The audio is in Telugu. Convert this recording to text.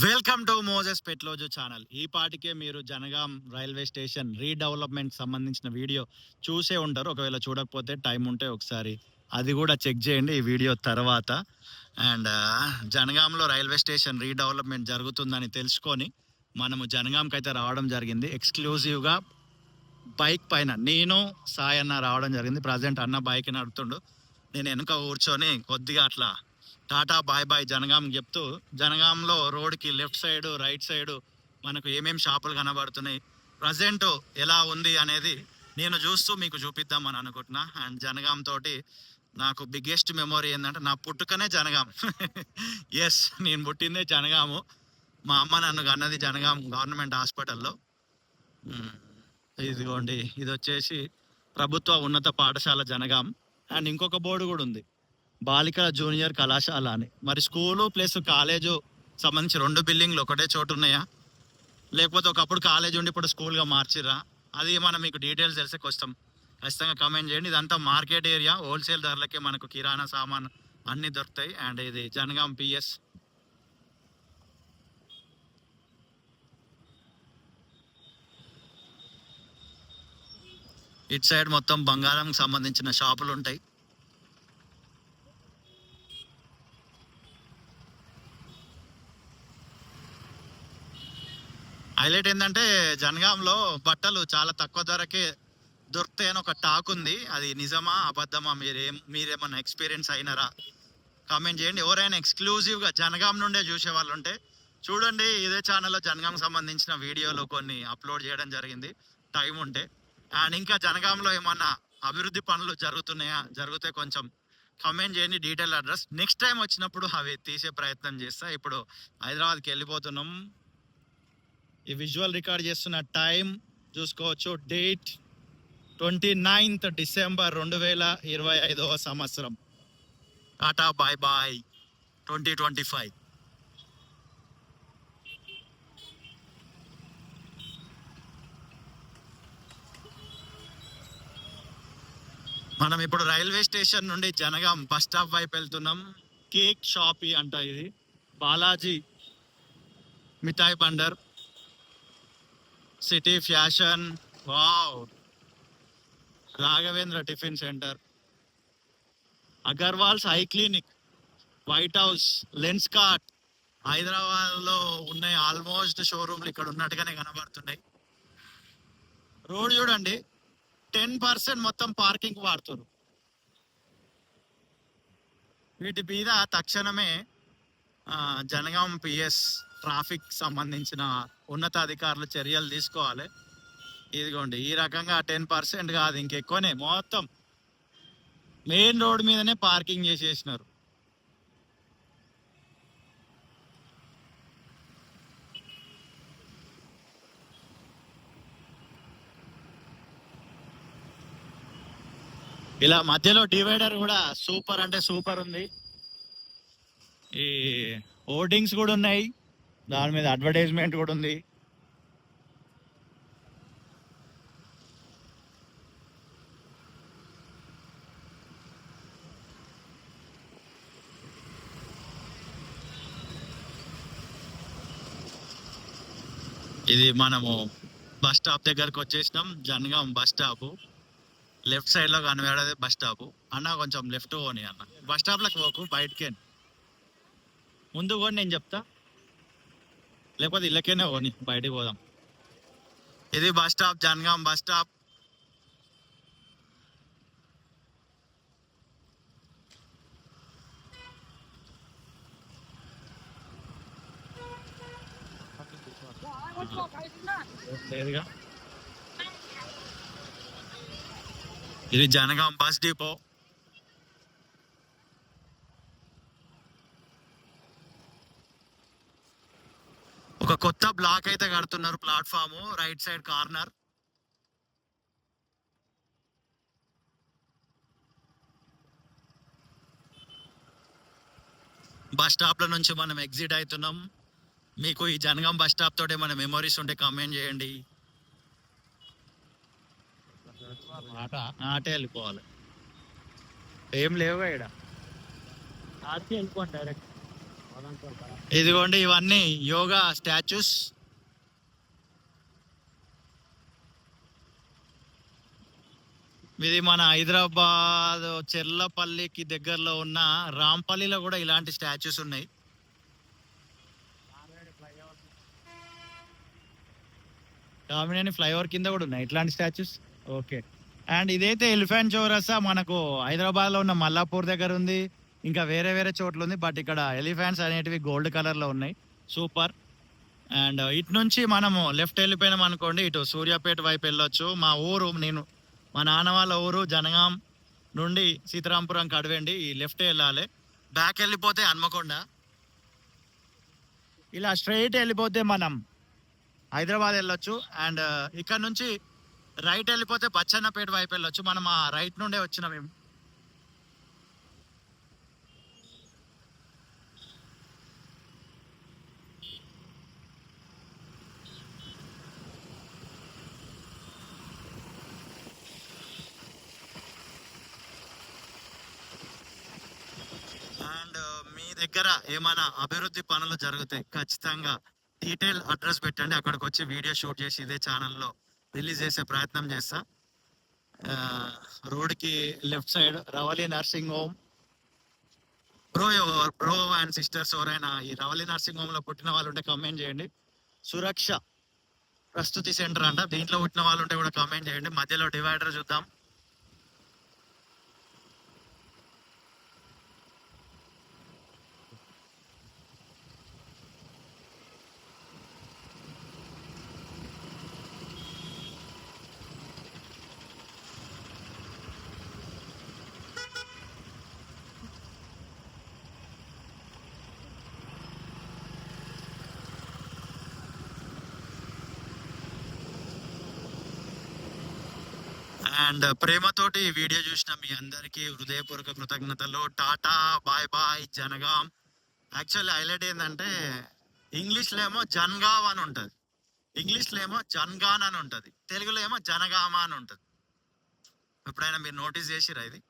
Welcome to Moses Petloju channel. ఈ పాటికే మీరు జనగాం రైల్వే స్టేషన్ రీడెవలప్మెంట్ సంబంధించిన వీడియో చూసే ఉంటారు. ఒకవేళ చూడకపోతే టైం ఉంటే ఒకసారి అది కూడా చెక్ చేయండి ఈ వీడియో తర్వాత. అండ్ జనగాంలో రైల్వే స్టేషన్ రీడెవలప్మెంట్ జరుగుతుందని తెలుసుకొని మనము జనగాంకి అయితే రావడం జరిగింది. ఎక్స్క్లూజివ్గా బైక్ పైన నేను సాయి రావడం జరిగింది. ప్రజెంట్ అన్న బైక్ నడుపుతుండు. నేను వెనుక కూర్చొని కొద్దిగా అట్లా టాటా బాయ్ బాయ్ జనగాం చెప్తూ జనగాంలో రోడ్కి లెఫ్ట్ సైడ్ రైట్ సైడ్ మనకు ఏమేం షాపులు కనబడుతున్నాయి ప్రజెంట్ ఎలా ఉంది అనేది నేను చూస్తూ మీకు చూపిద్దామని అనుకుంటున్నా. అండ్ జనగాం తోటి నాకు బిగ్గెస్ట్ మెమొరీ ఏంటంటే నా పుట్టుకనే జనగాం. ఎస్ నేను పుట్టిందే జనగాము. మా అమ్మ నన్ను కన్నది జనగాం గవర్నమెంట్ హాస్పిటల్లో. ఇదిగోండి ఇది వచ్చేసి ప్రభుత్వ ఉన్నత పాఠశాల జనగాం. అండ్ ఇంకొక బోర్డు కూడా ఉంది. బాలికల జూనియర్ కళాశాల అని. మరి స్కూలు ప్లస్ కాలేజు సంబంధించి రెండు బిల్డింగ్లు ఒకటే చోటు ఉన్నాయా? లేకపోతే ఒకప్పుడు కాలేజ్ ఉండి ఇప్పుడు స్కూల్గా మార్చిర్రా? అది మనం మీకు డీటెయిల్స్ తెలిసే వస్తాం ఖచ్చితంగా కమెంట్ చేయండి. ఇదంతా మార్కెట్ ఏరియా. హోల్సేల్ ధరలకే మనకు కిరాణా సామాన్ అన్ని దొరుకుతాయి. అండ్ ఇది జనగాం పిఎస్. ఇటు సైడ్ మొత్తం బంగారం సంబంధించిన షాపులు ఉంటాయి. హైలైట్ ఏంటంటే జనగాంలో బట్టలు చాలా తక్కువ ధరకే దొరుకుతాయని ఒక టాక్ ఉంది. అది నిజమా అబద్ధమా మీరేం మీరేమన్నా ఎక్స్పీరియన్స్ అయినారా? కామెంట్ చేయండి. ఎవరైనా ఎక్స్క్లూజివ్గా జనగాం నుండే చూసే వాళ్ళు ఉంటే చూడండి ఇదే ఛానల్లో జనగాం సంబంధించిన వీడియోలు కొన్ని అప్లోడ్ చేయడం జరిగింది. టైం ఉంటే. అండ్ ఇంకా జనగాంలో ఏమన్నా అభివృద్ధి పనులు జరుగుతున్నాయా? జరిగితే కొంచెం కమెంట్ చేయండి. Detail address. నెక్స్ట్ టైం వచ్చినప్పుడు అవి తీసే ప్రయత్నం చేస్తా. ఇప్పుడు హైదరాబాద్కి వెళ్ళిపోతున్నాం. ఈ విజువల్ రికార్డ్ చేస్తున్న టైం చూసుకోవచ్చు. డేట్ ట్వంటీ నైన్త్ డిసెంబర్ రెండు వేల ఇరవై ఐదవ సంవత్సరం. Tata bye bye twenty twenty five మనం ఇప్పుడు రైల్వే స్టేషన్ నుండి జనగాం బస్ స్టాప్ వైపు వెళ్తున్నాం. కేక్ షాపీ అంట ఇది. Balaji Mithai Bhandar. City fashion wow Raghavendra tiffin centre. Agarwals eye clinic. White house Lenskart హైదరాబాద్లో ఉన్నాయి ఆల్మోస్ట్ షోరూమ్లు ఇక్కడ ఉన్నట్టుగానే కనబడుతున్నాయి. రోడ్ చూడండి. టెన్ పర్సెంట్ మొత్తం పార్కింగ్ వాడుతున్నారు. వీటి మీద తక్షణమే జనగాం పిఎస్ ట్రాఫిక్ సంబంధించిన ఉన్నతాధికారులు చర్యలు తీసుకోవాలి. ఇదిగోండి ఈ రకంగా టెన్ పర్సెంట్ కాదు ఇంకెక్కువనే. మొత్తం మెయిన్ రోడ్ మీదనే పార్కింగ్ చేసేసినారు. ఇలా మధ్యలో డివైడర్ కూడా సూపర్ అంటే సూపర్ ఉంది. ఈ హోర్డింగ్స్ కూడా ఉన్నాయి. దాని మీద అడ్వర్టైజ్మెంట్ కూడా ఉంది. ఇది మనము బస్ స్టాప్ దగ్గరకు వచ్చేసినాం. Jangaon bus stop. లెఫ్ట్ సైడ్లో కనబడేది బస్ స్టాప్. అన్న కొంచెం లెఫ్ట్ పోని అన్న. బస్ స్టాప్లకు పోకు బయటకే ముందు కూడా నేను చెప్తా. లేకపోతే ఇళ్ళకేనే పోని బయటికి పోదాం. ఇది bus stop Jangaon bus stop. లేదుగా. ఇది జనగాం బస్ డిపో. ఒక కొత్త బ్లాక్ అయితే కడుతున్నారు platform right side corner bus స్టాప్ల నుంచి మనం ఎగ్జిట్ అవుతున్నాం. మీకు ఈ జనగాం బస్ స్టాప్ తోటే మన మెమరీస్ ఉంటే కామెంట్ చేయండి. ఆటే. వెళ్ళిపోవాలి. ఏం లేవుగా ఇక్కడ? ఆడికి వెళ్ళిపోండి డైరెక్ట్ ఇదిగోండి ఇవన్నీ యోగా స్టాచ్యూస్. ఇది మన హైదరాబాద్ చెర్లపల్లికి దగ్గరలో ఉన్న రాంపల్లిలో కూడా ఇలాంటి స్టాచ్యూస్ ఉన్నాయి. కామినేని ఫ్లైఓవర్ కింద కూడా ఉన్నాయి ఇట్లాంటి స్టాచ్యూస్. ఓకే. అండ్ ఇదైతే ఎలిఫెంట్ చౌరసా మనకు హైదరాబాద్లో ఉన్న మల్లాపూర్ దగ్గర ఉంది. ఇంకా వేరే వేరే చోట్ల ఉంది బట్ ఇక్కడ ఎలిఫెంట్స్ అనేటివి గోల్డ్ కలర్లో ఉన్నాయి. సూపర్ అండ్ ఇటు నుంచి మనము లెఫ్ట్ వెళ్ళిపోయినాం అనుకోండి ఇటు సూర్యాపేట వైపు వెళ్ళొచ్చు. మా ఊరు నేను మా నాన్న వాళ్ళ ఊరు జనగాం నుండి సీతారాంపురం కడవండి ఈ లెఫ్ట్ వెళ్ళాలి. బ్యాక్ వెళ్ళిపోతే హన్మకొండ. ఇలా స్ట్రైట్ వెళ్ళిపోతే మనం హైదరాబాద్ వెళ్ళొచ్చు. అండ్ ఇక్కడ నుంచి రైట్ వెళ్ళిపోతే బచ్చన్నపేట వైపు వెళ్ళొచ్చు. మనం ఆ రైట్ నుండే వచ్చినాం మేము అండ్ మీ దగ్గర ఏమైనా అభివృద్ధి పనులు జరుగుతాయి ఖచ్చితంగా డీటెయిల్ అడ్రస్ పెట్టండి. అక్కడికి వచ్చి వీడియో షూట్ చేసి ఇదే ఛానల్లో రిలీజ్ చేసే ప్రయత్నం చేస్తా. రోడ్కి left side Ravali nursing home. Bro bro and sisters ఎవరైనా ఈ రవలి నర్సింగ్ హోమ్లో పుట్టిన వాళ్ళు ఉంటే కమెంట్ చేయండి. సురక్ష ప్రస్తుతి సెంటర్ అంట. దీంట్లో పుట్టిన వాళ్ళు ఉంటే కూడా కమెంట్ చేయండి. మధ్యలో డివైడర్ చూద్దాం. అండ్ ప్రేమతోటి వీడియో చూసిన మీ అందరికీ హృదయపూర్వక కృతజ్ఞతలు. Tata bye bye Jangaon. Actually highlight ఏంటంటే ఇంగ్లీష్లో ఏమో జన్గావ్ అని ఉంటుంది. ఇంగ్లీష్లో ఏమో జన్గాన్ అని ఉంటుంది. తెలుగులో ఏమో జనగామ అని ఉంటుంది. ఎప్పుడైనా మీరు నోటీస్ చేసిరా ఇది?